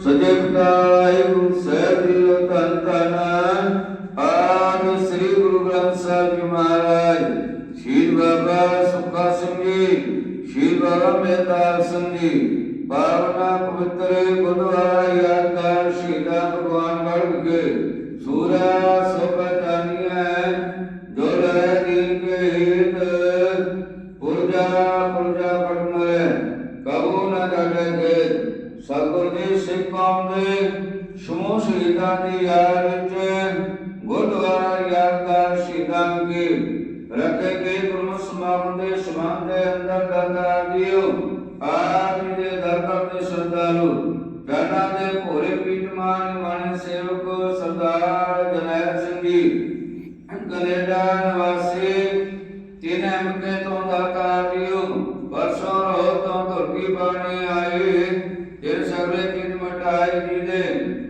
ਸਜੇ ਸਹਿਬ ਤਨ ਤਨ ਆਦ ਸ੍ਰੀ ਗੁਰੂ ਗ੍ਰੰਥ ਸਾਹਿਬ ਜੀ ਮਹਾਰਾਜ ਸ਼ੀਲ ਬਾਬਾ ਸੁਖਾ ਸਿੰਘ ਜੀ ਸ਼ੀਲ ਬਾਬਾ ਮਹਿਤਾਬ ਸਿੰਘ ਜੀ ਪਾਵਨਾ ਪਵਿੱਤਰ ਗੁਰਦੁਆਰਾ ਨ ਜਾਣੇ ਕੇ ਸਤਿਗੁਰ ਜੀ ਸਿੱਖ ਕੌਮ ਦੇ ਸਮੂਹ ਸ਼ਹੀਦਾਂ ਦੀ ਯਾਦ ਵਿੱਚ ਗੁਰਦੁਆਰਾ ਯਾਦਗਾਰ ਸ਼ਹੀਦਾਂ ਕੀ ਰੱਖੇ ਗਏ ਗੁਰਮੁਖ ਸਮਾਗਮ ਦੇ ਸਮਾਨ ਦੇ ਅੰਦਰ ਦਾਤਾ ਦਿਓ ਆਪ ਜੀ ਦੇ ਦਰਬਾਰ ਦੇ ਸ਼ਰਧਾਲੂ ਪਹਿਲਾਂ ਦੇ ਭੋਰੇ ਪੀਟਮਾਨ ਮਾਨ ਸੇਵਕ ਸਰਦਾਰ ਜਨੈਲ ਸਿੰਘ ਜੀ, ਕੈਨੇਡਾ ਤੋਂ ਧੁਰਕੀ ਬਾਣੀ ਆਏ ਜਿਨ ਸਗਲੇ ਤਿੰਨ ਮਟਾਈ ਜੀ ਦੇ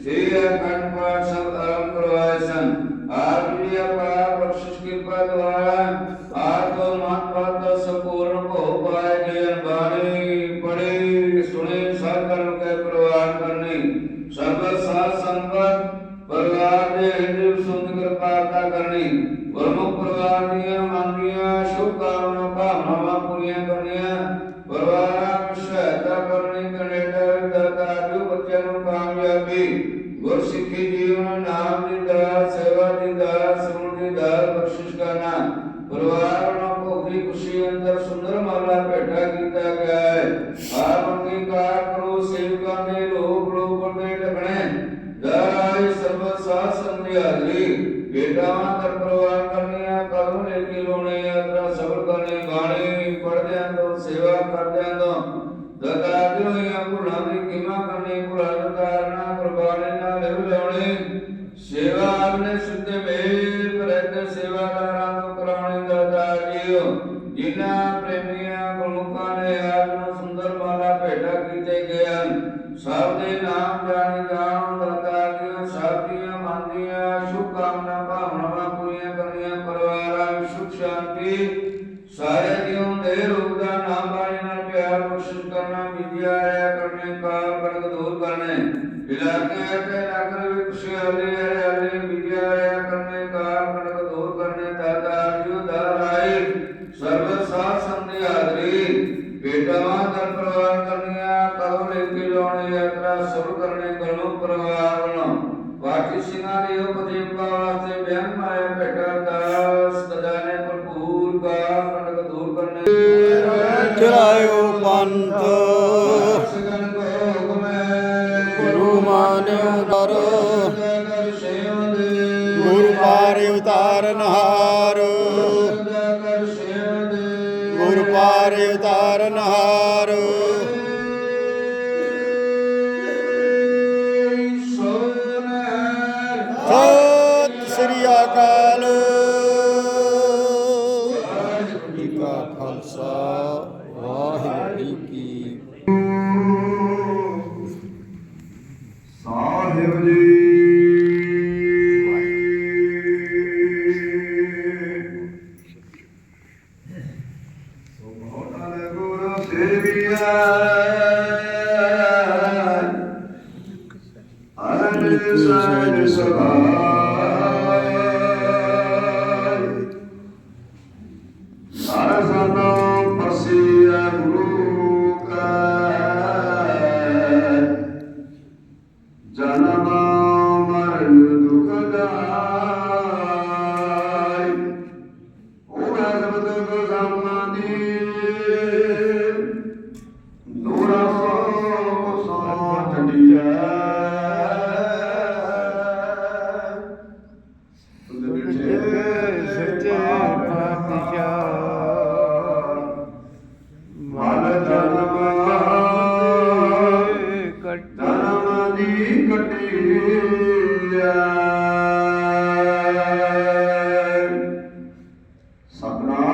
ਸੇ ਅਖੰਡ ਪਾਠ ਸਭ ਆਰੰਭ ਕਰਵਾਏ ਸਨ ਆਪ ਜੀ ਆਪਾ ਬਖਸ਼ਿਸ਼ ਕਿਰਪਾ ਦੁਆਰਾ ਆਪ ਤੋਂ ਮਨ ਬਾਤ ਸੰਪੂਰਨ ਭੋ ਪਾਏ ਜਨ ਬਾਣੀ ਪੜੇ ਸੁਣੇ ਸਭ ਕਰਮ ਕੇ ਪ੍ਰਵਾਨ ਕਰਨੀ ਸਰਬ ਸਾਧ ਸੰਗਤ ਪਰਿਵਾਰ ਦੇ ਹਿਰਦੇ ਸੁੰਦ ਕਿਰਪਾਤਾ ਕਰਨੀ ਗੁਰਮੁਖ ਪਰਿਵਾਰ ਦੀਆਂ ਮਨ ਗੁਰਸਿੱਖੀ ਜੀਵਨ ਨਾਮ ਦੀ ਸੇਵਾ ਦੀ ਸੁਣ ਦੀ ਬਖਸ਼ਿਸ਼ ਕਰਨਾ। ਪਰਿਵਾਰ ਨੂੰ ਭੋਗੀ ਖੁਸ਼ੀ ਅੰਦਰ ਸੁੰਦਰ ਮਾਲਾ ਭੇਟਾ ਕੀਤਾ ਸਿੱਧੇ ਮੇਲ ਪ੍ਰੇਤ ਸੇਵਾਦਾਰਾਂ ਤੋਂ ਕਰਾਉਣੀ ਦਾਤਾ ਜਿਨ੍ਹਾਂ ਪ੍ਰੇਮੀਆਂ ਗੁਰਮੁਖਾਂ ਨੇ ਆਪ ਨੂੰ ਸੁੰਦਰ ਮਾਲਾ ਭੇਟਾ ਕੀਤੇ ਗਏ ਸਭ ਦੇ ਨਾਮ ਜਾਣੀ ਜਾਣ ਦਾਤਾ ਜੀਓ ਸਭ ਦੀਆਂ ਮਨ ਸ਼ੁਭ ਕਾਮਨਾ ਭਾਵਨਾਵਾਂ ਪੂਰੀਆਂ ਕਰਨੀਆਂ। ਪਰਿਵਾਰਾਂ ਸੁਖ ਸ਼ਾਂਤੀ। ਸਾਰੇ ਜੀਵਨ ਦੇ ਕਰ। ਸੇਵ ਦੇ ਗੁਰ ਪਾਰ ਉਤਾਰਨ ਹਾਰ। ਗੁਰ ਪਾਰ ਉਤਾਰਨ ਸੇਵੀਆ ਅਨੰਦ ਸਹਿਜ ਸੁਭਾਈ ਸਤਨਾਮ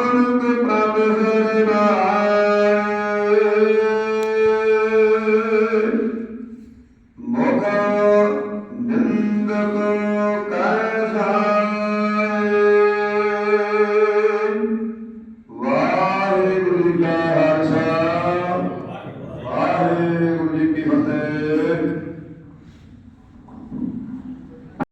ਸੁਣੀ ਮੇਰਾ ਸੰਤਾ ਪਰਵਾਸ ਤੇਰਾ ਨਾਨਕ ਪ੍ਰਭ ਜਰਨਾਏ ਮੁਗਨੰਦ ਕੋ ਕੈਸਾਏ ਨਾਨਕ ਪ੍ਰਭ ਸਰਨਾਏ